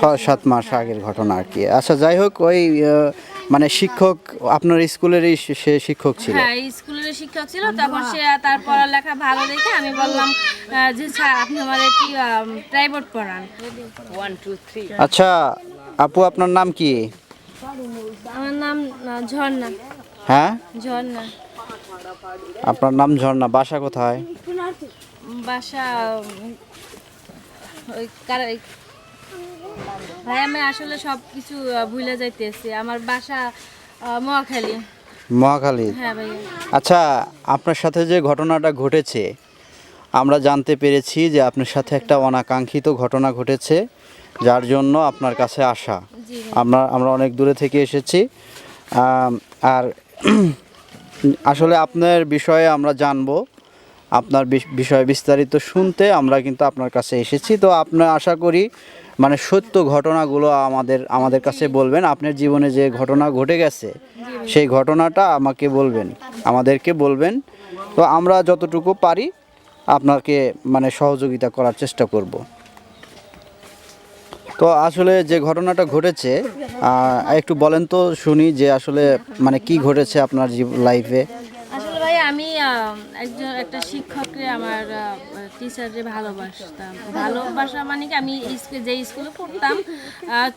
ছয় সাত মাস আগের ঘটনা আর কি। আচ্ছা যাই হোক ওই মানে শিক্ষক আপনার স্কুলেরই সে- শিক্ষক ছিল? হ্যাঁ স্কুলের শিক্ষক ছিল। তখন সে তার পড়ালেখা ভালো দেখে আমি বললাম যে স্যার আপনি আমার একটি প্রাইভেট পড়ান। আচ্ছা আপু আপনার নাম কি? আমার নাম ঝর্ণা। হ্যাঁ? ঝর্ণা। আপনার নাম ঝর্ণা বাসা কোথায়? বাসা ওই ভাই আমি আসলে সব কিছু ভুলে যাইতেছি। আমার বাসা মহাখালী। মহাখালী? হ্যাঁ আচ্ছা আপনার সাথে যে ঘটনাটা ঘটেছে আমরা জানতে পেরেছি যে আপনার সাথে একটা অনাকাঙ্ক্ষিত ঘটনা ঘটেছে যার জন্য আপনার কাছে আসা। আমরা আমরা অনেক দূরে থেকে এসেছি। আর আসলে আপনার বিষয়ে আমরা জানব আপনার বিষ- বিষয়ে বিস্তারিত শুনতে আমরা কিন্তু আপনার কাছে এসেছি। তো আপনার আশা করি মানে সত্য ঘটনাগুলো আমাদের আমাদের কাছে বলবেন। আপনার জীবনে যে ঘটনা ঘটে গেছে, সেই ঘটনাটা আমাকে বলবেন, আমাদেরকে বলবেন। তো আমরা যতটুকু পারি আপনাকে মানে সহযোগিতা করার চেষ্টা করব। তো আসলে যে ঘটনাটা ঘটেছে একটু বলেন তো শুনি যে আসলে মানে কি ঘটেছে আপনার লাইফে আসলে ভাই আমি আহ, একজন একটা শিক্ষককে আমার টিচারে ভালোবাসতাম। ভালোবাসা মানে কি? আমি যে স্কুলে পড়তাম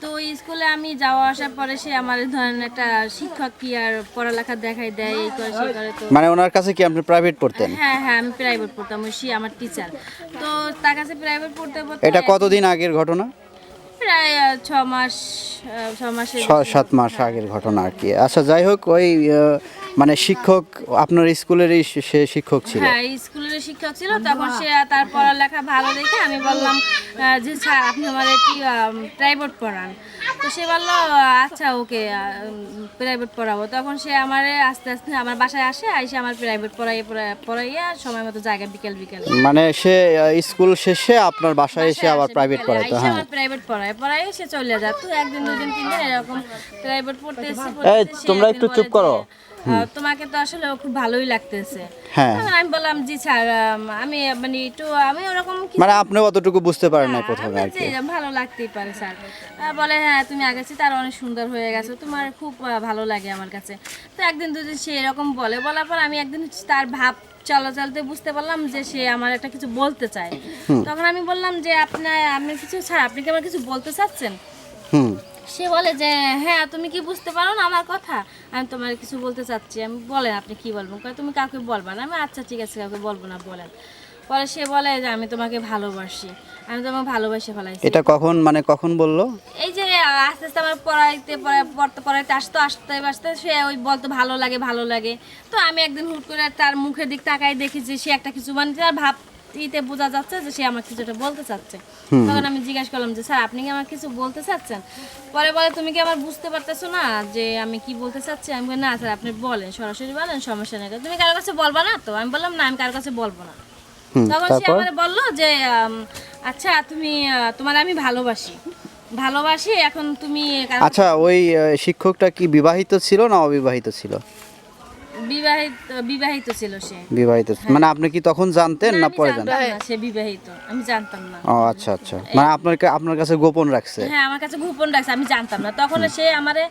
তো ওই স্কুলে আমি যাওয়া আসার পরে সে আমার ধরেন একটা শিক্ষক কি আর পড়ালেখা দেখাই দেয় এই করে সে করে তো মানে ওনার কাছে কি আপনি প্রাইভেট পড়তেন? হ্যাঁ হ্যাঁ আমি প্রাইভেট পড়তাম ওই সে আমার টিচার তো তার কাছে প্রাইভেট পড়তে পড়তে এটা কতদিন আগের ঘটনা? প্রায় ছ মাস ছ মাসের সাত মাস আগের ঘটনা আর কি। আচ্ছা যাই হোক ওই মানে শিক্ষক আপনার স্কুলেরই সে- শিক্ষক ছিল? হ্যাঁ স্কুলের শিক্ষক ছিল তখন সে তার পড়ালেখা ভালো দেখে আমি বললাম যে স্যার আপনি আমার একটি প্রাইভেট পড়ান? তো সে বলল আচ্ছা ওকে প্রাইভেট পড়াবো। তখন সে আমার আস্তে আস্তে আমার বাসায় আসে এসে আমার প্রাইভেট পড়াইয়ে পড়াই- পড়াইয়া সময় মতো জায়গা বিকেল বিকেল। মানে সে স্কুল শেষে আপনার বাসায় এসে আবার প্রাইভেট পড়াইতো হ্যাঁ। প্রাইভেট পড়ায়। পড়াই সে চলে যায় তো একদিন দুদিন তিন দিন এরকম প্রাইভেট পড়তে এসে এই, তোমরা একটু চুপ করো। তোমাকে তো আসলে খুব ভালোই লাগতেছে। হ্যাঁ। আমি বললাম জি স্যার আমি মানে একটু আমি ওরকম মানে আপনি অতটুকু বুঝতে পারেন না প্রথমে আমার আর কি। ভালো লাগতেই পারে স্যার। বলে হ্যাঁ তুমি আগে চেয়ে তার অনেক সুন্দর হয়ে গেছো। তোমার খুব ভালো লাগে আমার কাছে। তো একদিন দুদিন সে এরকম বলে। বলার পর আমি একদিন তার ভাব চলাচলতে বুঝতে পারলাম যে সে আমার একটা কিছু বলতে চায়। তখন আমি বললাম যে আপনার আপনি কিছু স্যার আপনি কি আমার কিছু বলতে চাচ্ছেন? হুম। সে বলে যে হ্যাঁ তুমি কি বুঝতে পারো না আমার কথা? আমি তোমার কিছু বলতে চাচ্ছি। আমি বলেন আপনি কি বলবেন? তুমি কাউকে বলবা না? আমি আচ্ছা ঠিক আছে কাউকে বলব না বলেন। পরে সে বলে যে আমি তোমাকে ভালোবাসি। আমি তোমাকে ভালোবাসে ফেলাইছি। এটা কখন মানে কখন বলল? এই যে আস্তে আস্তে আমার পড়াইতে পড়া- পড়তে পড়াইতে আসতো আসতে আসতে সে ওই বলতো ভালো লাগে ভালো লাগে। তো আমি একদিন হুট করে তার মুখের দিক তাকাই দেখি যে সে একটা কিছু মানে তার ভাব ইতে বোঝা যাচ্ছে যে সে আমার কিছুটা বলতে চাচ্ছে। তখন আমি জিজ্ঞাসা করলাম যে স্যার আপনি কি আমার কিছু বলতে চাচ্ছেন? পরে বলে তুমি কি আবার বুঝতে পারতেছো না যে আমি কি বলতে চাচ্ছি? আমি বলি, না স্যার আপনি বলেন সরাসরি বলেন সমস্যা নেই। তুমি কারোর কাছে বলবা না তো? আমি বললাম না আমি কারোর কাছে বলব না। তখন সে আমারে বলল যে আচ্ছা তুমি তোমার আমি ভালোবাসি। ভালোবাসি এখন তুমি আচ্ছা ওই শিক্ষকটা কি বিবাহিত ছিল না অবিবাহিত ছিল? বিবাহিত বিবাহিত ছিল সে। বিবাহিত মানে আপনি কি তখন জানতেন না আমি পরে জানতেন? সে বিবাহিত। আমি জানতাম না। ও আচ্ছা আচ্ছা। মানে আপনার আপনার কাছে গোপন রাখছে? হ্যাঁ আমার কাছে গোপন রাখছে আমি জানতাম না। তখন সে আমারে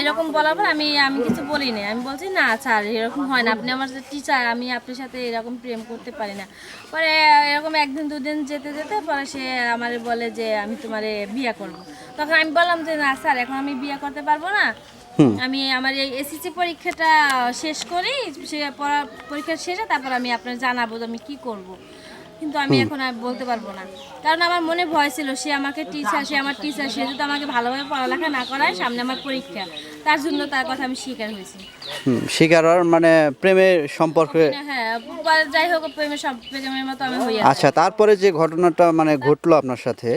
এরকম বলার পর আমি আমি কিছু বলি না আমি বলছি না স্যার এরকম হয় না। আপনি আমার টিচার আমি আপনার সাথে এরকম প্রেম করতে পারি না। পরে এরকম একদিন দুদিন যেতে যেতে পরে সে আমারে বলে যে আমি তোমারে বিয়ে করব। তখন আমি বললাম যে না স্যার এখন আমি বিয়ে করতে পারব না। আমি আমার এই এসএসসি পরীক্ষাটা শেষ করি সে পরীক্ষা শেষে তারপর আমি আপনার জানাব আমি কি করব। কিন্তু আমি এখন আর বলতে পারব না। কারণ আমার মনে ভয় ছিল সে আমাকে টিচার সে আমার টিচার সে যদি আমাকে ভালোভাবে পড়ালেখা না করায় সামনে আমার পরীক্ষা। তার জন্য তার কথা আমি স্বীকার হয়েছি। শিকার হওয়ার মানে প্রেমের সম্পর্কে হ্যাঁ পরে যাই হোক প্রেমের প্রেমের মতো আমি হয়ে আচ্ছা তারপরে যে ঘটনাটা মানে ঘটলো আপনার সাথে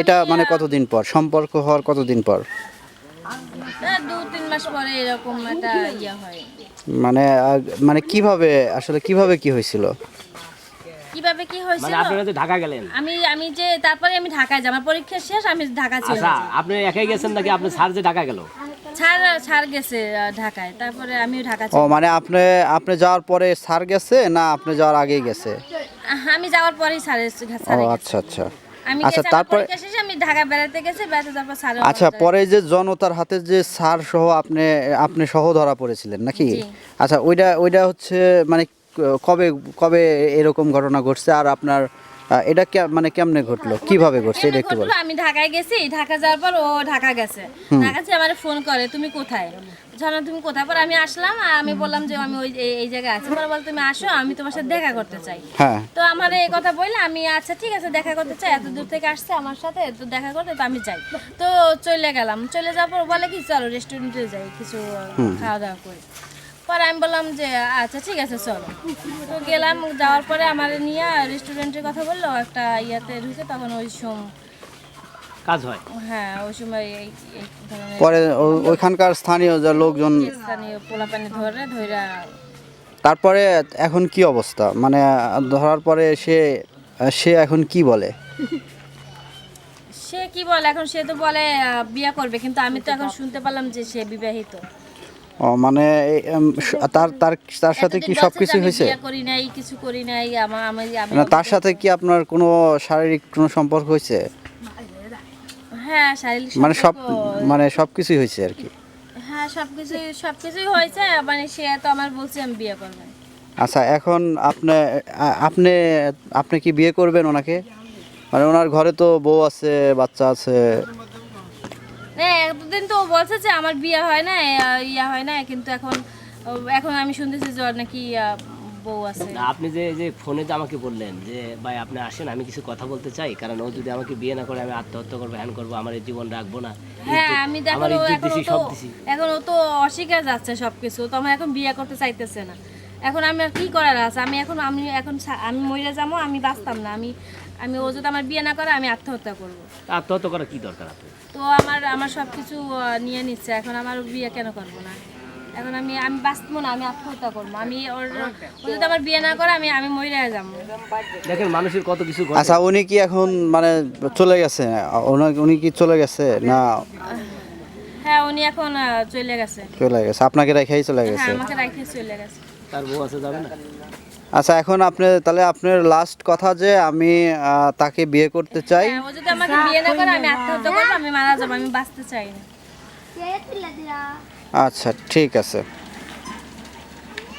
এটা মানে কতদিন পর? সম্পর্ক হওয়ার কতদিন পর? মাস পরে এরকম একটা ইয়ে হয়। মানে মানে কীভাবে আসলে কীভাবে কি হয়েছিল? কীভাবে কি মানে হয়েছিল আপনারা যে ঢাকা গেলেন? আমি আমি যে তারপরে আমি ঢাকায় যাই আমার পরীক্ষা শেষ আমি ঢাকা ছিল আচ্ছা আপনি একাই গেছেন নাকি আপনি স্যার যে ঢাকা গেল? ছাড় ছাড় গেছে ঢাকায় তারপরে আমিও ঢাকা ও মানে আপনি আপনি যাওয়ার পরে স্যার গেছে না আপনি যাওয়ার আগেই গেছে? আমি যাওয়ার পরেই ছাড়ে ও আচ্ছা আচ্ছা। আমি আচ্ছা, তারপরে- আমি ঢাকা বেড়াতে গেছি বেড়াতে যাওয়ার স্যার আচ্ছা পরে যে জনতার হাতে যে সার সহ আপনি আপনি সহ ধরা পড়েছিলেন নাকি? আচ্ছা ওইটা ওইটা হচ্ছে মানে কবে কবে এরকম ঘটনা ঘটছে? আর আপনার এটা মানে কেমনে ঘটলো? কীভাবে ঘটছে? এটা একটু বলেন আমি ঢাকায় গেছি ঢাকা যাওয়ার পর ও ঢাকা গেছে। ঢাকা যে আমার ফোন করে তুমি কোথায়? জানো তুমি কোথায়? পর আমি আসলাম আর আমি বললাম যে আমি ওই এই- এই জায়গায় আছি। পরে বল তুমি আসো আমি তোমার সাথে দেখা করতে চাই। হ্যাঁ। তো আমার এই কথা বললে আমি আচ্ছা ঠিক আছে দেখা করতে চাই এত দূর থেকে আসছে আমার সাথে তো দেখা করতে তো আমি যাই। তো চলে গেলাম। চলে যাওয়ার পর বলে কি চলো রেস্টুরেন্টে যাই কিছু খাওয়া দাওয়া করি। পরে আমি বললাম যে আচ্ছা ঠিক আছে চলো। তো গেলাম যাওয়ার পরে আমার নিয়ে রেস্টুরেন্টের কথা বলল একটা ইয়াতে ঢুকে তখন ওই সময় কাজ হয়। হ্যাঁ ওই সময় এই এই ধরনের পরে ও- ওইখানকার স্থানীয় যে লোকজন স্থানীয় পোলাপানি ধরে ধইরা তারপরে এখন কি অবস্থা? মানে ধরার পরে সে সে এখন কি বলে? সে কি বলে? এখন সে তো বলে আহ, বিয়ে করবে কিন্তু আমি তো এখন শুনতে পেলাম যে সে বিবাহিত। ও মানে তার তার তার সাথে কি সব কিছু হয়েছে? করি নাই কিছু করি নাই আমার আমি আমি না তার সাথে কি আপনার কোনো শারীরিক কোনো সম্পর্ক হয়েছে? হ্যাঁ শারীরিক মানে সব মানে সব কিছুই হয়েছে আর কি? হ্যাঁ সবকিছু সবকিছুই হয়েছে মানে সে তো আমার বলছে আমি বিয়ে করব আচ্ছা এখন আপনি আপনি আপনি কি বিয়ে করবেন ওনাকে? মানে ওনার ঘরে তো বউ আছে বাচ্চা আছে। হ্যাঁ এতদিন তো বলছে যে আমার বিয়ে হয় না ইয়া হয় না কিন্তু এখন এখন আমি শুনতেছি যে ওর নাকি বউ আছে। না, আপনি যে যে ফোনে যে আমাকে বললেন যে ভাই আপনি আসেন আমি কিছু কথা বলতে চাই কারণ ও যদি আমাকে বিয়ে না করে আমি আত্মহত্যা করব হ্যান করব আমার জীবন রাখব না। হ্যাঁ আমি দেখো এখন ও তো এখন ও তো অস্বীকার যাচ্ছে সবকিছু তো আমার এখন বিয়ে করতে চাইতেছে না। এখন আমি আর কি করার আছে? আমি এখন আমি এখন আমি মরে যাব আমি বাঁচতাম না। আমি আমি ও যদি আমার বিয়ে না করে আমি আত্মহত্যা করব। আত্মহত্যা করা কি দরকার তো আমার আমার সব কিছু নিয়ে নিচ্ছে। এখন আমার বিয়ে কেন করব না? এখন আমি আমি বাঁচবো না আমি আত্মহত্যা করব। আমি ওর ও যদি আমার বিয়ে না করে আমি আমি মরে যাব দেখেন মানুষের কত কিছু ঘটে। আচ্ছা উনি কি এখন মানে চলে গেছে? উনি কি চলে গেছে না? হ্যাঁ উনি এখন চলে গেছে। চলে গেছে। আপনাকে রেখেই চলে হ্যাঁ গেছে? আমাকে রাখে চলে গেছে। তার বউ আছে যাবে না? আচ্ছা এখন আপনি তাহলে আপনার লাস্ট কথা যে আমি তাকে বিয়ে করতে চাই। ও যদি আমাকে বিয়ে না করে আমি আত্মহত্যা করব আমি মারা যাব আমি বাঁচতে চাই না। আচ্ছা ঠিক আছে।